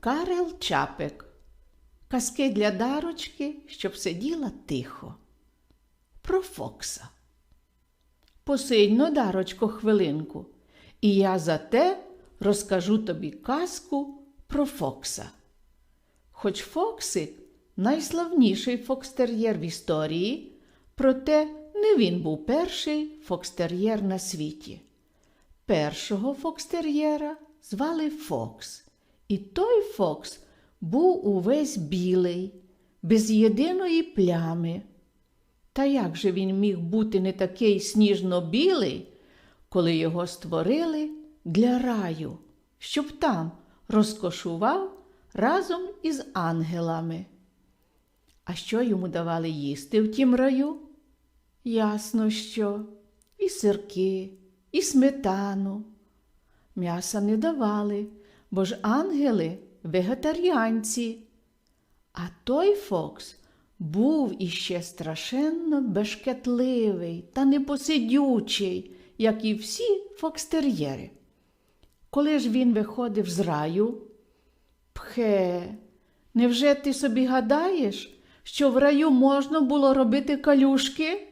Карел Чапик. Казки для дарочки, щоб сиділа тихо. Про Фокса. Посидьно, дарочко, хвилинку, і я за те розкажу тобі казку про Фокса. Хоч Фоксик найславніший фокстер'єр в історії, проте не він був перший фокстер'єр на світі. Першого фокстер'єра звали Фокс, і той Фокс був увесь білий, без єдиної плями. Та як же він міг бути не такий сніжно-білий, коли його створили для раю, щоб там розкошував разом із ангелами? А що йому давали їсти в тім раю? Ясно, що і сирки, і сметану. М'яса не давали, бо ж ангели вегетаріанці. А той Фокс був іще страшенно бешкетливий та непосидючий, як і всі фокстер'єри. Коли ж він виходив з раю, пхе, невже ти собі гадаєш, що в раю можна було робити калюшки?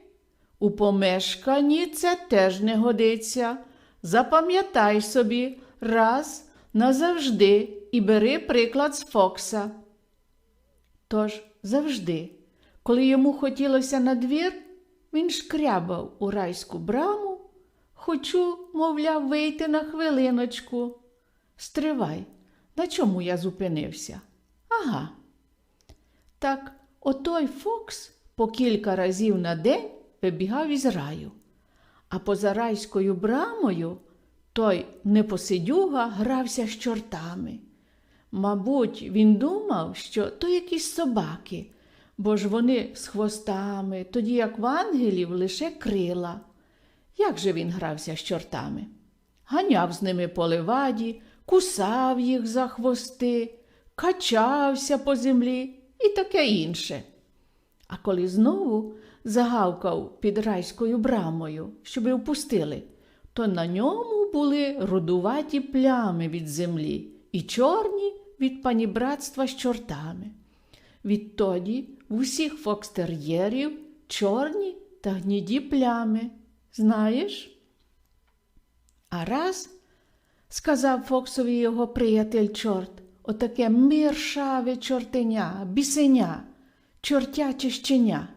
У помешканні це теж не годиться. Запам'ятай собі раз назавжди і бери приклад з Фокса. Тож завжди, коли йому хотілося на двір, він шкрябав у райську браму, хочу, мовляв, вийти на хвилиночку. Стривай, на чому я зупинився? Ага. Так отой Фокс по кілька разів на день вибігав із раю, а поза райською брамою той непосидюга грався з чортами. Мабуть, він думав, що то якісь собаки, бо ж вони з хвостами, тоді як в ангелів лише крила. Як же він грався з чортами? Ганяв з ними по леваді, кусав їх за хвости, качався по землі і таке інше. А коли знову загавкав під райською брамою, щоби впустили, то на ньому були рудуваті плями від землі і чорні від панібратства з чортами. Відтоді в усіх фокстер'єрів чорні та гніді плями. Знаєш? А раз, сказав Фоксові його приятель чорт, отаке миршаве чортеня, бісеня, чортяче щеня.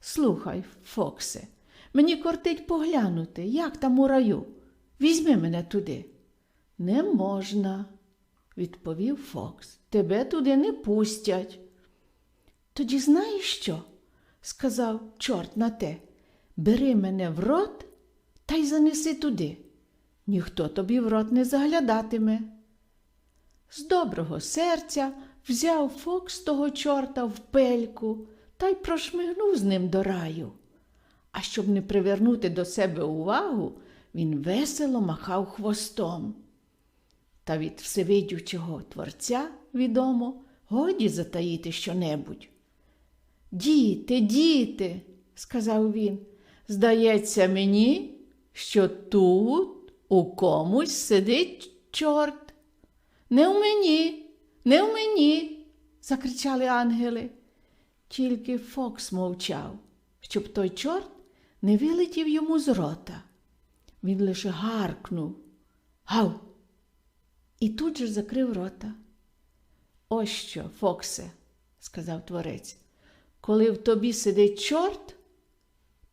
Слухай, Фоксе, мені кортить поглянути, як там у раю. Візьми мене туди. Не можна, відповів Фокс. Тебе туди не пустять. Тоді знаєш що? сказав чорт на те. Бери мене в рот та й занеси туди. Ніхто тобі в рот не заглядатиме. З доброго серця взяв Фокс того чорта в пельку та й прошмигнув з ним до раю. А щоб не привернути до себе увагу, він весело махав хвостом. Та від всевидючого творця, відомо, годі затаїти щонебудь. Діти, діти, сказав він, здається мені, що тут у комусь сидить чорт. Не в мені, не в мені, закричали ангели. Тільки Фокс мовчав, щоб той чорт не вилетів йому з рота. Він лише гаркнув. Гав! І тут же закрив рота. Ось що, Фоксе, сказав творець, коли в тобі сидить чорт,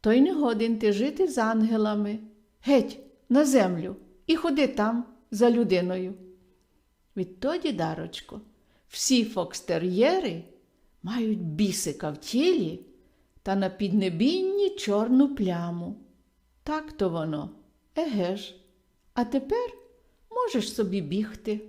то й не годен ти жити з ангелами. Геть, на землю, і ходи там за людиною. Відтоді, дарочко, всі фокстер'єри мають бісика в тілі та на піднебінні чорну пляму. Так то воно, еге ж. А тепер можеш собі бігти.